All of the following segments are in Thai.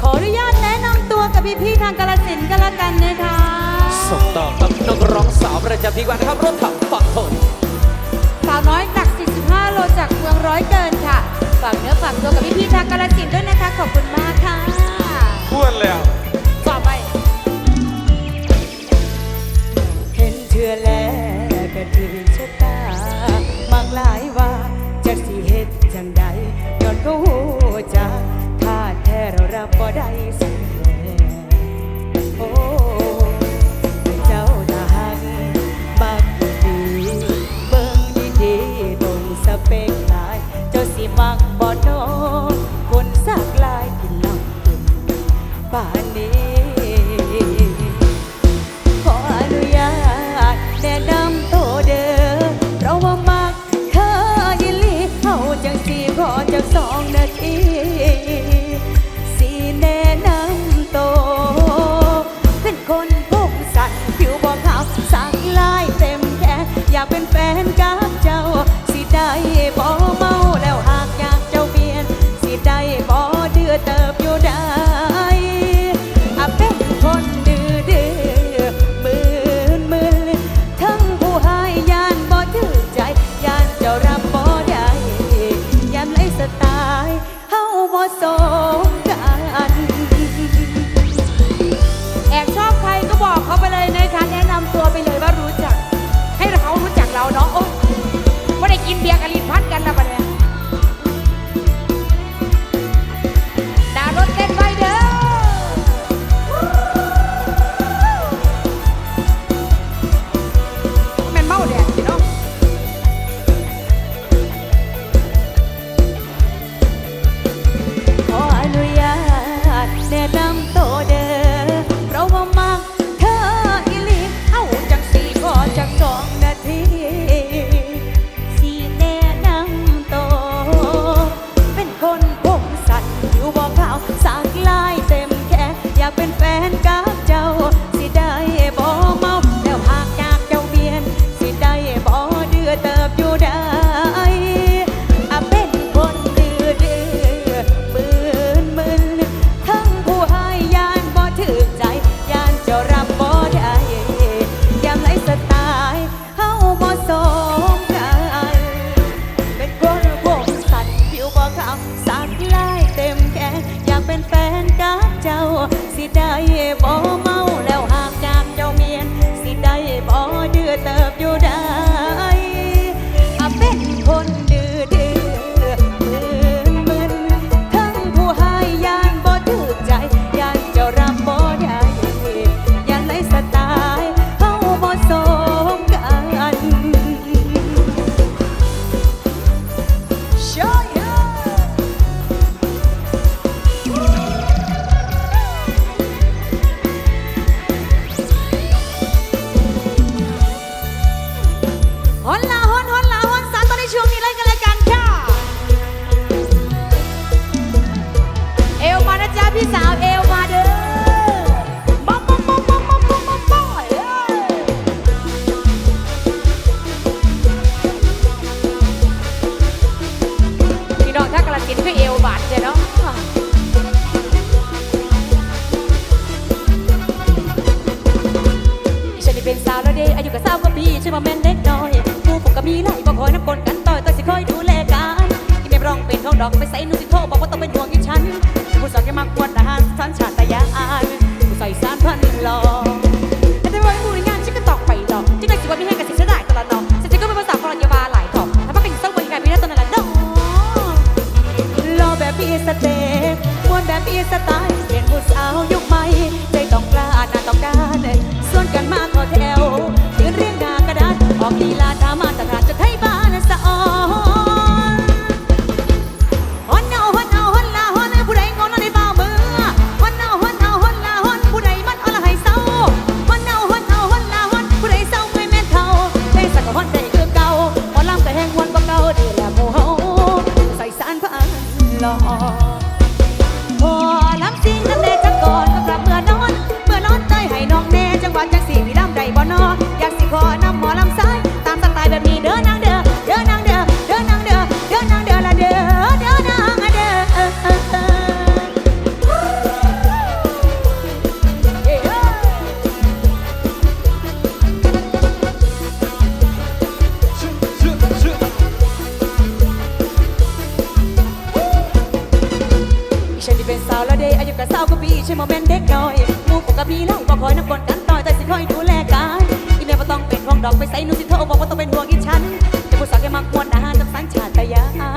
ขออนุญาตแนะนำตัวกับพี่พี่ทางกาลสินกันละกันนะคะส่งต่อกับนักร้องสาวประจำที่วันครับรถถังฝั่งทนสาวน้อยหนัก 45 โลจากเมืองร้อยเกินค่ะ ฝากเนื้อฝากตัวกับพี่พี่ทางกาลสินด้วยนะคะ ขอบคุณมากค่ะพูดแล้วต่อไป เห็นเธอแล้ว บ่ได้สิโอ้เจ้าตาหักบักดีเบิ่งดีๆบงสเปกหลาย เจ้าสิมักบ่โนคนสักลายกินเหล้กินป่านนี้ ขออนุญาตแนะนำตัวเดิอเพราะว่ามักเคยลีเขาจังสีขอจากสองนาที ละเดย์อายุกับสาวก็ปีใช่โมเมนต์เด็กน้อยมูกกับพี่เล่าบอกคอยน้ำกนกันต่อยแต่สิคอยดูแลกายอีเมลบ่ต้องเป็นห่วงดอกไปใส่หนูสิเธอบอกว่าต้องเป็นห่วงอีฉันแต่ผู้สาวแกมากวนอาหารจะสังชาติยา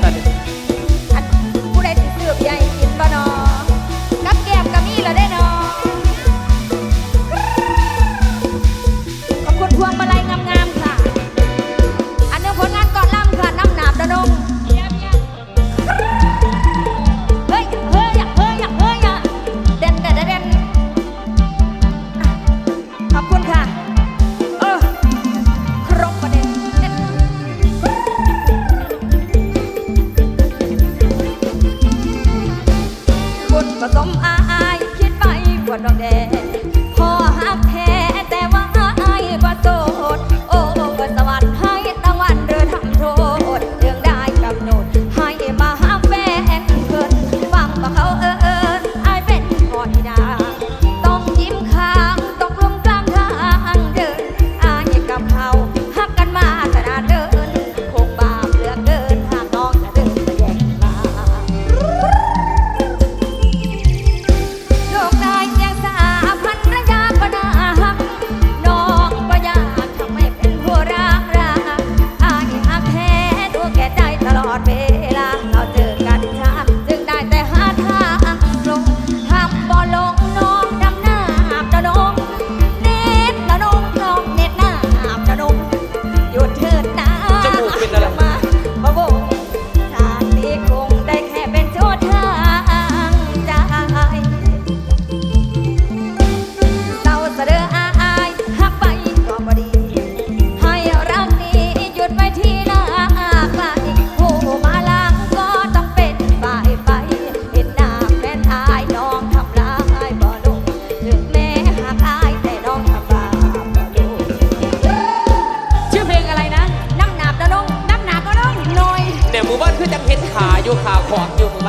那就对了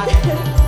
my head.